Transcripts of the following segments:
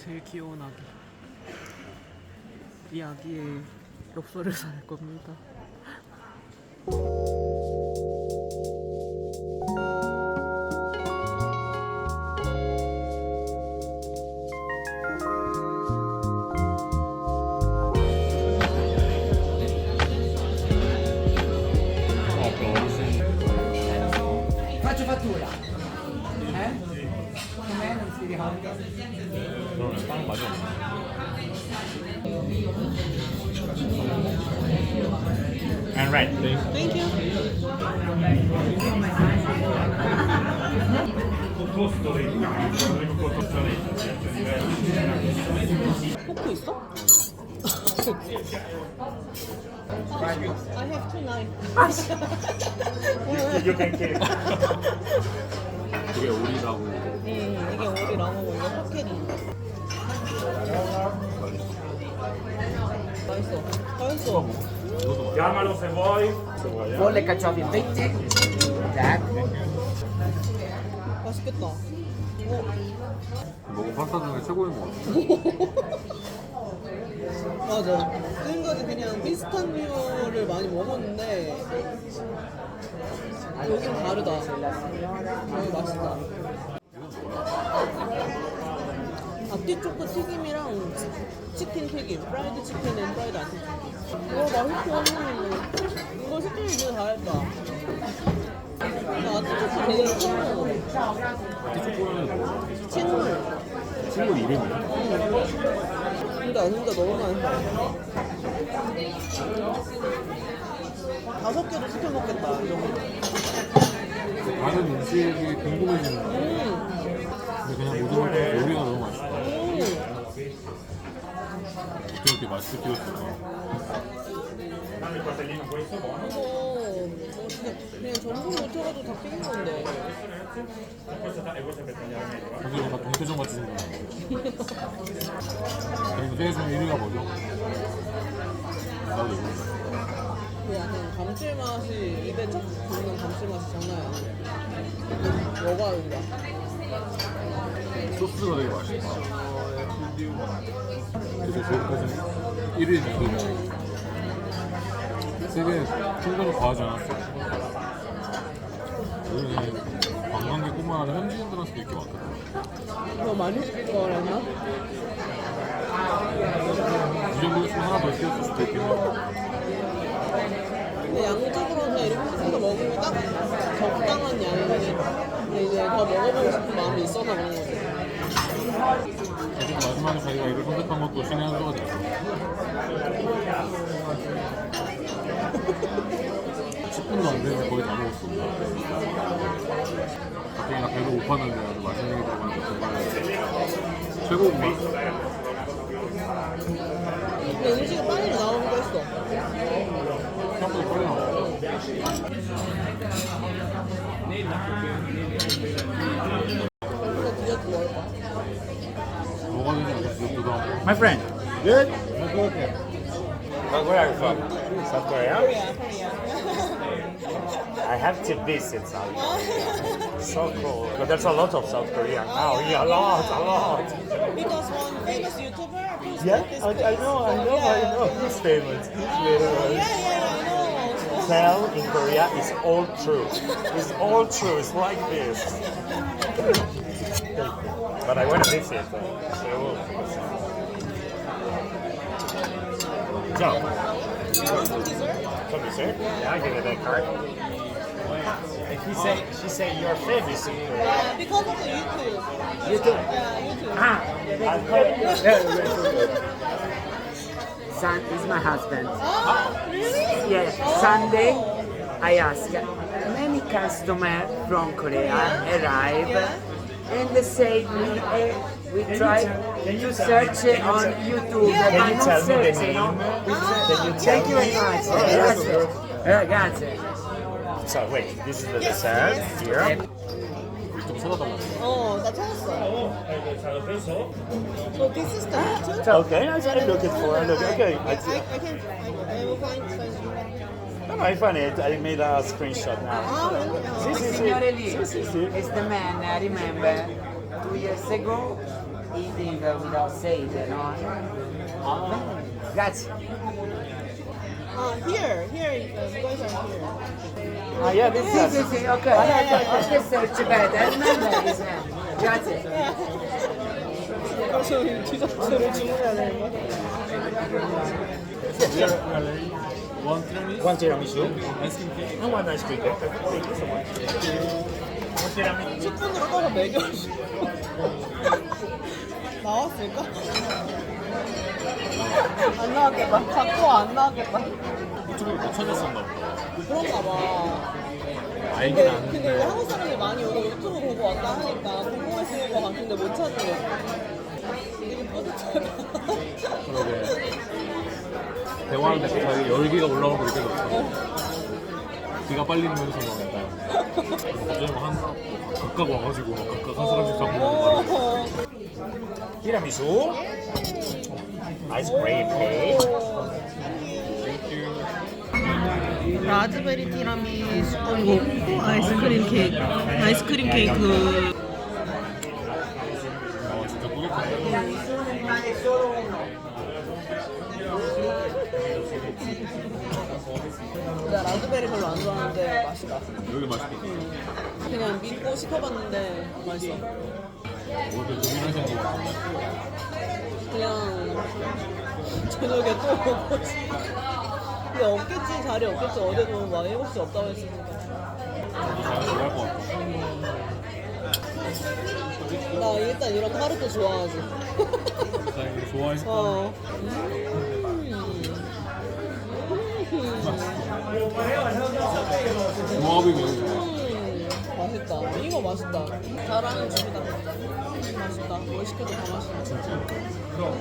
제일 귀여운 아기. 이 아기의 엽서를 살 겁니다. And right. Thank you. 포크 있어? I have two knives. You can keep. 그게 오리라고. 음, 이게 오리 라모고 이거 포켓인데. 맛있어. 맛있어. Chiamalo se vuoi. Bolle carciofi fritte. Jack. 맛있겠다. 어, 먹은 파스타 중에 최고인 것 같아. 맞아. 지금까지 그냥 비슷한 류를 많이 먹었는데 여긴 다르다. 여기 맛있다. 아티초코 튀김이랑 치킨 튀김, 프라이드 치킨 앤 프라이드 아티초코. 와 맛있어. 이거 시키면 진짜 잘했다. 나 아티초코 제대로 처음? 친물. 친구 이름이야? 진짜 진짜 너무 맛있어. 다섯 개도 시켜 먹겠다. 이 정도. 많은 음식이 궁금해지는 거 음, 근데 그냥 모든 걸 요리가 너무 맛있다. 음. 어떻게 이렇게 맛있게 buono. 이거 그냥 전분 묻혀가지고 다 튀긴 건데. E e eh. 사실 다 동태전 같이 생겼네. 그럼 세계 중 1위가 뭐죠? 나도 이거. 그 약간 감칠맛이 입에 착 붙는 감칠맛이 장난 아니야. 뭐가 여기야? 소스가 되게 맛있다. 그래서 저기까지 1위 정도. 세계 충분히 과하지 않았어. 여기 관광객뿐만 아니라 현지인들한테도 인기 많거든. 더 많이 시킬 거라나? 이 정도였으면 하나 더 시켰을 수도 있겠네. 근데 양쪽으로 그냥 이렇게 시켜서 먹으면 딱 적당한 양이지. 근데 이제 더 먹어보고 싶은 마음이 있어서 그런 거지. 어쨌든 마지막에 자기가 이를 선택한 것도 신의 한 수가 됐어. 10분도 안 됐는데 거의 다 먹었어. 갑자기 나 배가 고팠는데 아주 맛있는 게 들어가니까 정말 최고인 맛. 근데 음식이 빨리 나오기도 했어. 생각보다 빨리. 근 My friend. Good? Where are you from? South Korea? I have to visit South Korea. so cool. But there's a lot of South Korea now. Oh, oh, yeah, a lot, a lot. Because one famous YouTuber posted Yeah, this I, I know, I know, I know. Who's famous? Who's oh, Yeah, famous? yeah, I know. Tell in Korea is all true. It's all true. It's like this. But I want to visit So, Some dessert? some dessert? Yeah, I give it a card. He say, she say your favorite in Yeah, because of the YouTube. YouTube. Yeah, YouTube. Ah, I've heard. Son is my husband. Oh, really? Yeah, Oh. Sunday I ask many customers from Korea arrive Yeah. and they say we, eh, we try can you search it on YouTube? Can you tell me the name? Oh, can you tell Thank you very much. Grazie. Grazie. So wait, this is the dessert here. Oh, that's awesome. Oh, this is the picture. Okay, I started looking for it. Okay, I, I, I see. can. I, I will find. find No, I found it. I made a screenshot now. Oh, really? Oh. Sì, sì, sì. Signore Lee Sì, sì, sì. is the man I remember two years ago eating uh, without saying, no? Grazie. Ah, here, here, uh, you guys are here. Ah, yeah, this Sì, is sì, sì, ok. Let's search better. Remember his name. Grazie. 그래서 디저트를 주문해야 되는 거야? 원 티라미수? one tiramisu 아이스크림 케이크? and one ice cream. cake. Thank you so much. One tiramisu. 스푼으로 떠서 먹여줘. 나왔을까? 안 나왔겠다. 자꾸 안 나왔겠다. 이쪽으로 못 찾았었나 보다. 그런가 봐. 알긴 근데, 아는데. 근데 왜 한국 사람들이 많이 오늘 유튜브 보고 왔다 하니까 궁금했을 것 같은데 못 찾는 거지. 되게 뿌듯하다. 그러게. 대화하는데 갑자기 열기가 거 느껴졌어. 기가 빨리면서 막 갑자기 막 한, 각각 와가지고 막 각각 한 사람씩 잡고 말을 어. Tiramisu. Ice cream cake. 라즈베리 티라미수고 아이스크림 케이크. 아이스크림 케이크. 아 진짜. 나 라즈베리 별로 안 좋아하는데 맛이 나. 여기 맛있겠다. 그냥 믿고 시켜봤는데 맛있어. 오늘 거 그냥 저녁에 또 먹고 싶어. 근데 없겠지 자리 없겠지 어제도 막 7시 없다고 했으니까 저도 잘 좋아할 것 같아. 나 일단 이런 타르트 좋아하지 사장님 좋아했어. 어. 조합이 매우 좋아. 음, 맛있다. 이거 맛있다. 잘하는 집이다. 맛있다. 뭘 시켜도 다 맛있다.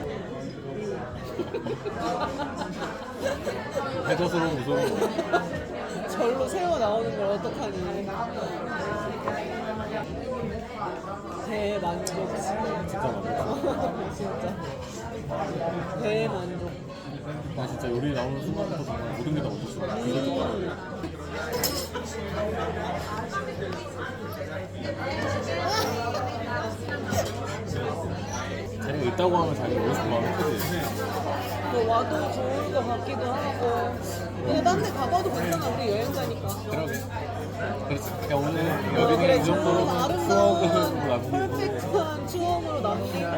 해저스러운 웃음. 절로 새우 나오는 걸 어떡하니? 대만족. 진짜. 진짜 대만족. 나 진짜 요리 나오는 순간부터 정말 모든 게다 맛있어. 진 짜 재능 있다고 하면 자기 싶은 마음이 크지. 뭐 와도 좋을 것 같기도 하고 근데 딴 데 가봐도 괜찮아 우리 여행 가니까 그러게. 그렇지. 그냥 오늘 어, 여기는 그래 이 좋은 정도로 추억을 아름다운 남기고 퍼펙트한 추억으로 남기고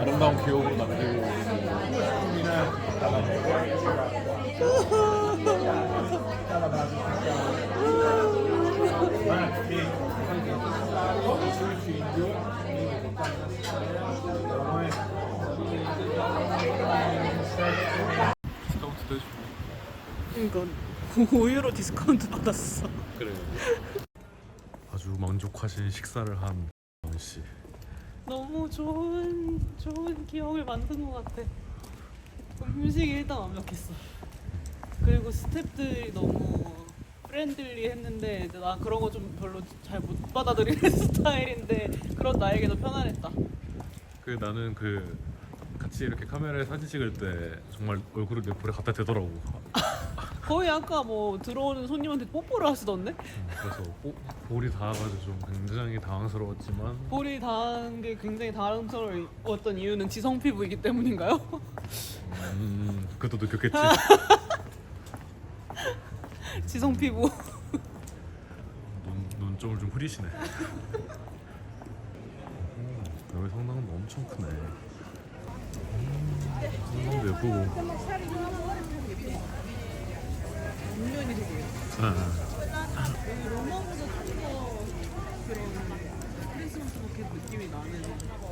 아름다운 기억으로 남기고 디스카운트도 해주고 그러니까 5유로 디스카운트 받았어 그래 아주 만족하신 식사를 한 씨. 너무 좋은 좋은 기억을 만든 것 같아. 음식이 일단 완벽했어. 그리고 스태프들이 너무 프렌들리 했는데 나 그런 거 좀 별로 잘 못 받아들이는 스타일인데 그런 나에게도 편안했다. 그 나는 그 같이 이렇게 카메라에 사진 찍을 때 정말 얼굴을 내 볼에 갖다 대더라고. 거의 아까 뭐 들어오는 손님한테 뽀뽀를 하시던데? 음, 그래서 보, 볼이 닿아가지고 좀 굉장히 당황스러웠지만 볼이 닿은 게 굉장히 당황스러웠던 이유는 지성 피부이기 때문인가요? 음, 그것도 느꼈겠지. 지성 피부 눈, 눈점을 좀 흐리시네. 음, 여기 성당도 엄청 크네. 음, 성당도 예쁘고. 분명히 되게 아, 아. 여기 로마보다 좀더 그런 크리스마스 느낌이 나는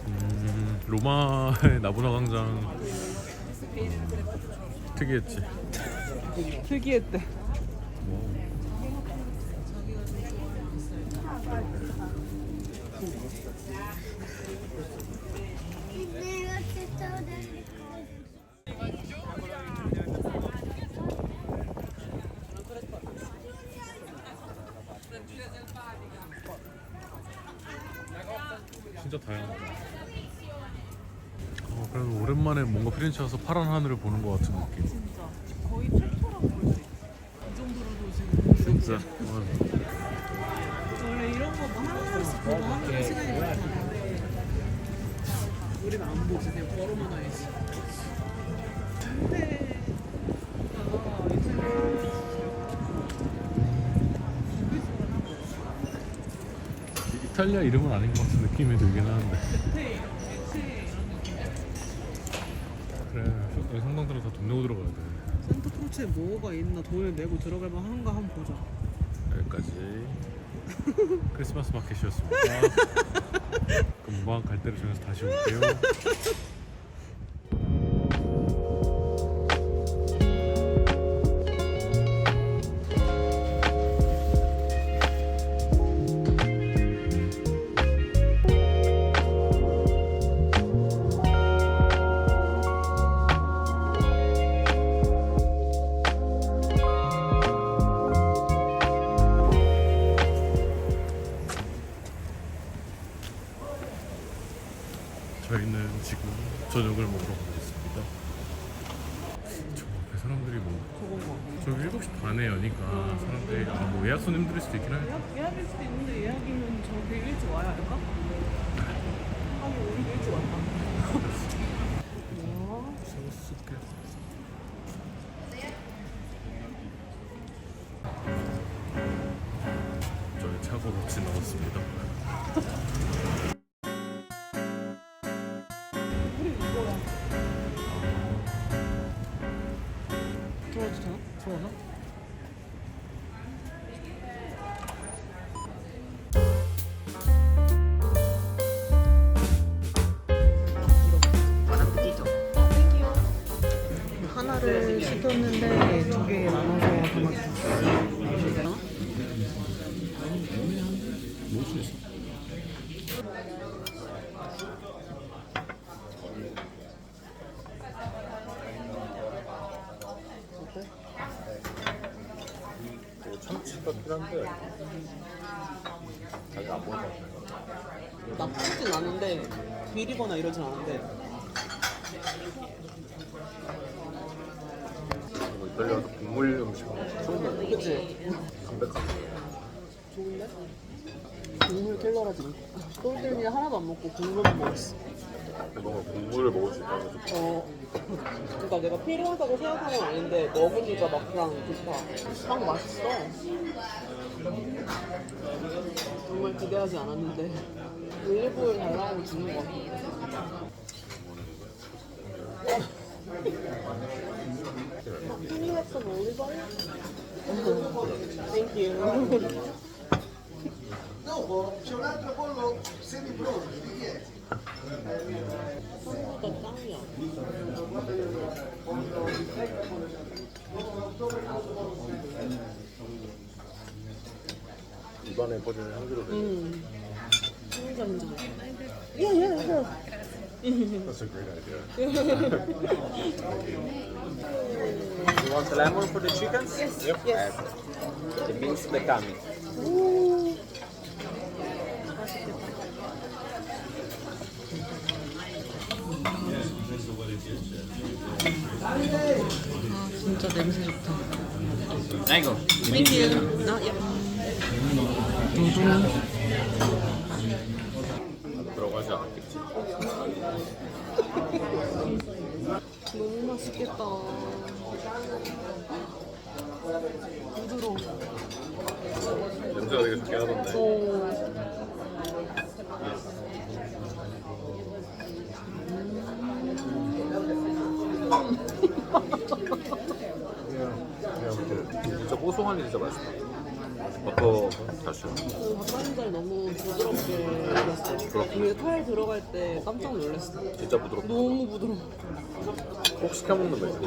음, 로마의 나보나 광장 음, 특이했지. 특이했대 todo. 나는 오랜만에 뭔가 피렌체 와서 파란 하늘을 보는 것 같은 느낌. 진짜 거의 챕터라고 볼 수 있어. 이 정도로도 지금 진짜. 맞아. 원래 이런 거뭐 하나하나씩 보고 하는 시간이 많았는데 우리는 안 보지 그냥 걸어만 와야지. 근데 아, 이제 이탈리아 이름은 아닌 것 같은 느낌이 들긴 하는데. 테 테 그래. 여기 성당들은 다돈 내고 들어가야 돼. 센터 포츠에 뭐가 있나 돈을 내고 들어갈 만한가 한번 보자. 여기까지 크리스마스 마켓이었습니다. 금방 갈 때를 정해서 다시 올게요. 할까? 아니 우리 일찍? 와, 저희 차고로 지나왔습니다. 시켰는데 두 개 나눠서 같아. 나쁘진 않은데 비리거나 이러진 않은데 담백한 좋은데? 국물 킬러라지 똘똘이 하나도 안 먹고 국물만 먹었어 뭔가 국물을 먹을 수 있다는 게. 어 그러니까 내가 필요하다고 생각한 건 아닌데 먹으니까 막상 좋다 빵 맛있어 정말 기대하지 않았는데 올리브오일 달라고 주는 거 같아 have some olive oil? Thank you. 처음부터 짱이야. 입안에 퍼지는 향기로 돼. 음. 진짜 진짜. Yeah, yeah, yeah. That's a great idea. You want lemon for the chickens? Yes, yes. The beans becami. 오. 아 진짜 냄새 좋다. Ecco. Thank you. 나 야. 않았겠지. 너무 맛있겠다. 부드러워. 냄새가 되게 좋긴 하던데. 오. 진짜 고소하니 진짜 맛있다. 버터 다시. 그 닭가슴살 너무 부드럽게 익었어. 위에 칼 들어갈 때 깜짝 놀랐어. 진짜 부드럽다. 너무 부드러워. 꼭 시켜 먹는 거 있어.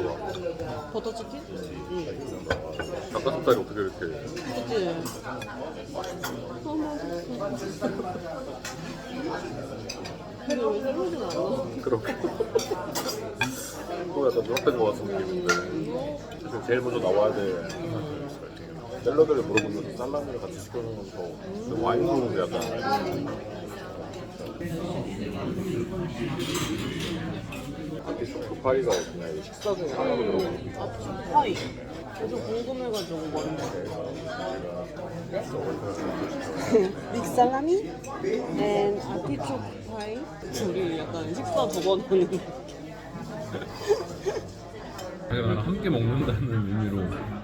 버터 치킨? 응. 닭가슴살이 어떻게 이렇게 그치? 너무 맛있어. 근데 왜 샐러드는 안 넣어? 그렇게 또 약간 누락된 거 같은 느낌인데 사실 제일 먼저 나와야 돼. 샐러드를 물어보면 살라미를 같이 시켜주는 건 더. 근데 와인 부르는데 약간 초코파이가 그냥 식사 중에 하나로 들어가. 아, 파이. 그래서 궁금해가지고 온 건데. 믹살라미 and 아티초크 파이. 우리 약간 식사 두번 하는 거. 자기가 나랑 함께 먹는다는 의미로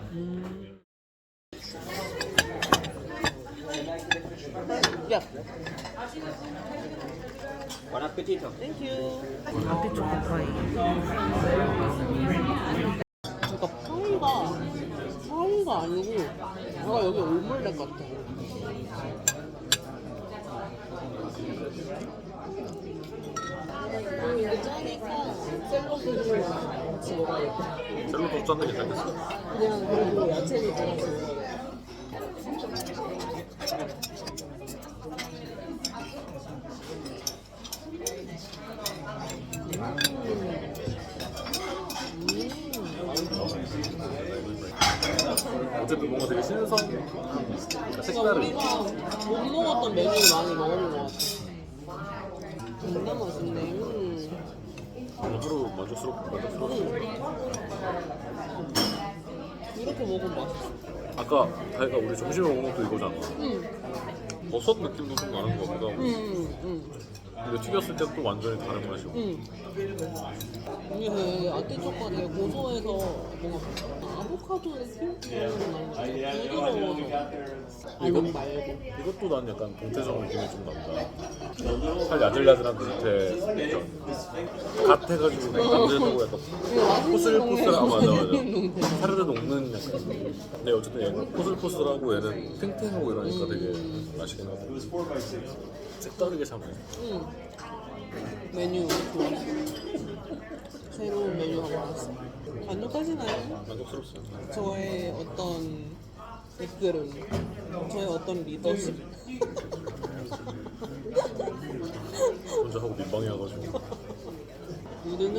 appetito. 땡큐. 아티초코 파이. 그러니까 파이가 파이가 아니고 내가 여기 올물렛 같아. 그리고 이게 짜니까 샐러드를 같이 먹어야겠다. 샐러드 짠게 생겼어. 그냥 그래도 야채를 먹어야겠다. 어쨌든 뭔가 되게 신선, 그러니까 색다른. 우리가 못 먹었던 메뉴를 많이 먹어본 것 같아. 진짜 맛있네. 음. 하루 만족스럽고 만족스럽고. 음. 이렇게 먹으면 맛있어. 아까 자기가 우리 점심에 먹은 것도 이거잖아. 음. 버섯 느낌도 좀 나는 거 보다. 음. 음. 근데 튀겼을 때 또 완전히 다른 맛이고. 음. 이게 그 아티초코가 되게 고소해서 뭔가 아보카도 느낌? 부드러워서 아는 말고 이것도 난 약간 동태전 느낌이 좀 난다. 살 야들야들한 동태. 갓 해가지고 남들하고 약간 포슬포슬 아 맞아 맞아. 사르르 녹는 약간. 근데 어쨌든 얘는 포슬포슬하고 얘는 탱탱하고 이러니까 되게 맛있긴 하고. 색다르게 참 맛있어. 음. 메뉴 좋아 새로운 메뉴가 많았어 만족하시나요? 만족스럽습니다. 저의 어떤 댓글은 저의 어떤 리더십 혼자 하고 민망해가지고. 우리는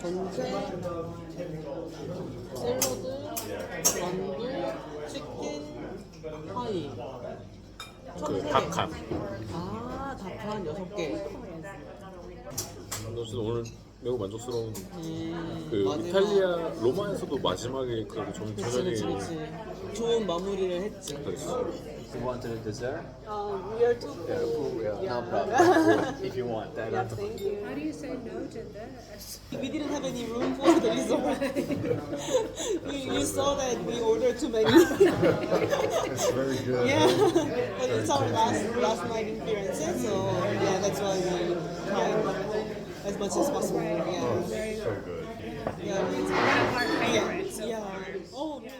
전체 샐러드, 만두, 치킨, 파이 그 닭한. 아, 닭한 여섯 개. 어쨌든 오늘 매우 만족스러운 음, 그 마지막. 이탈리아 로마에서도 마지막에 그 점, 그치, 저녁에 그치, 그치. 좋은 마무리를 했지. 그랬어. You want a dessert? Um, we are too full. Yeah, no problem. if you want that. Yeah, thank you. How do you say no to this? We didn't have any room for the resort. you, you saw that we ordered too many. It's very good. yeah, but it's our last last night in Firenze, so yeah, that's why we tried as much as possible. Yeah, oh, So good. yeah, One of our yeah, favorites. so yeah. Oh, really?